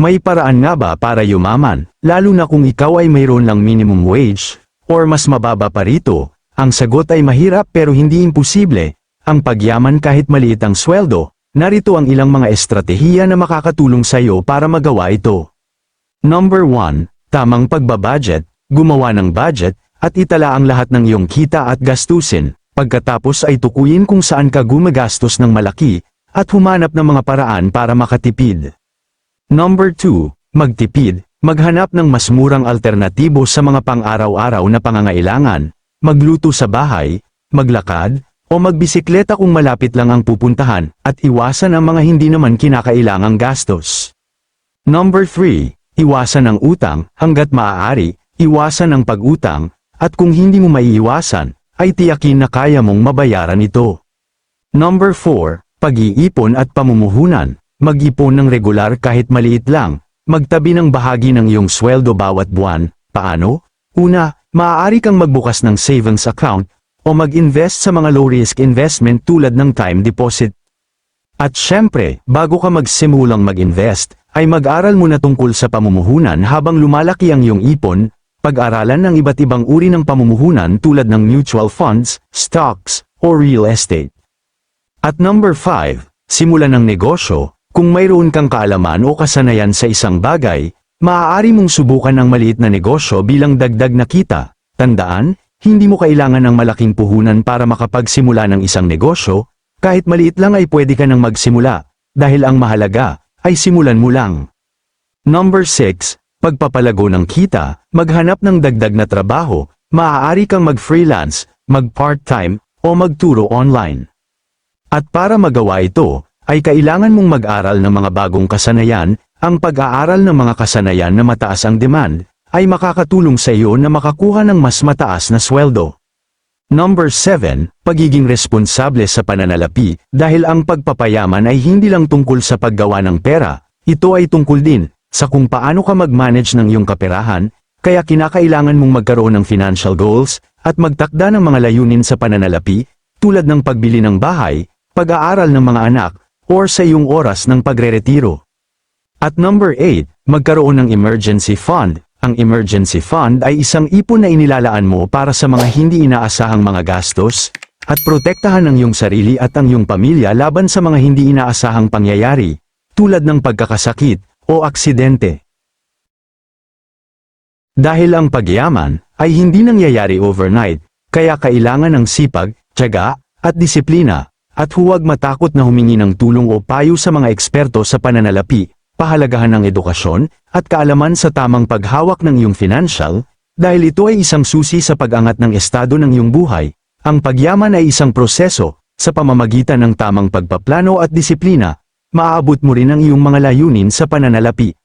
May paraan nga ba para yumaman, lalo na kung ikaw ay mayroon lang minimum wage, or mas mababa pa rito? Ang sagot ay mahirap pero hindi imposible. Ang pagyaman kahit maliit ang sweldo, narito ang ilang mga estratehiya na makakatulong sa iyo para magawa ito. Number 1, tamang pagbabudget, gumawa ng budget, at itala ang lahat ng iyong kita at gastusin. Pagkatapos ay tukuyin kung saan ka gumagastos ng malaki, at humanap ng mga paraan para makatipid. Number 2, magtipid, maghanap ng mas murang alternatibo sa mga pang-araw-araw na pangangailangan, magluto sa bahay, maglakad, o magbisikleta kung malapit lang ang pupuntahan, at iwasan ang mga hindi naman kinakailangang gastos. Number 3, iwasan ang utang, hanggat maaari, iwasan ang pag-utang, at kung hindi mo maiiwasan, ay tiyakin na kaya mong mabayaran ito. Number 4, pag-iipon at pamumuhunan. Mag-ipon ng regular kahit maliit lang. Magtabi ng bahagi ng iyong sweldo bawat buwan. Paano? Una, maaari kang magbukas ng savings account o mag-invest sa mga low-risk investment tulad ng time deposit. At syempre, bago ka magsimulang mag-invest, ay mag-aral muna tungkol sa pamumuhunan habang lumalaki ang iyong ipon, pag-aralan ng iba't ibang uri ng pamumuhunan tulad ng mutual funds, stocks, or real estate. At number 5, simulan ng negosyo. Kung mayroon kang kaalaman o kasanayan sa isang bagay, maaari mong subukan ang maliit na negosyo bilang dagdag na kita. Tandaan, hindi mo kailangan ng malaking puhunan para makapagsimula ng isang negosyo, kahit maliit lang ay pwede ka nang magsimula, dahil ang mahalaga, ay simulan mo lang. Number 6, pagpapalago ng kita, maghanap ng dagdag na trabaho, maaari kang mag-freelance, mag-part-time, o magturo online. At para magawa ito, ay kailangan mong mag-aral ng mga bagong kasanayan, ang pag-aaral ng mga kasanayan na mataas ang demand, ay makakatulong sa iyo na makakuha ng mas mataas na sweldo. Number 7, pagiging responsable sa pananalapi, dahil ang pagpapayaman ay hindi lang tungkol sa paggawa ng pera, ito ay tungkol din sa kung paano ka mag-manage ng iyong kaperahan, kaya kinakailangan mong magkaroon ng financial goals at magtakda ng mga layunin sa pananalapi, tulad ng pagbili ng bahay, pag-aaral ng mga anak, or sa iyong oras ng pagreretiro. At number 8, magkaroon ng emergency fund. Ang emergency fund ay isang ipon na inilalaan mo para sa mga hindi inaasahang mga gastos, at protektahan ang iyong sarili at ang iyong pamilya laban sa mga hindi inaasahang pangyayari, tulad ng pagkakasakit o aksidente. Dahil ang pagyaman ay hindi nangyayari overnight, kaya kailangan ng sipag, tiyaga, at disiplina, at huwag matakot na humingi ng tulong o payo sa mga eksperto sa pananalapi, pahalagahan ng edukasyon, at kaalaman sa tamang paghawak ng iyong financial, dahil ito ay isang susi sa pag-angat ng estado ng iyong buhay. Ang pagyaman ay isang proseso, sa pamamagitan ng tamang pagpaplano at disiplina, maaabot mo rin ang iyong mga layunin sa pananalapi.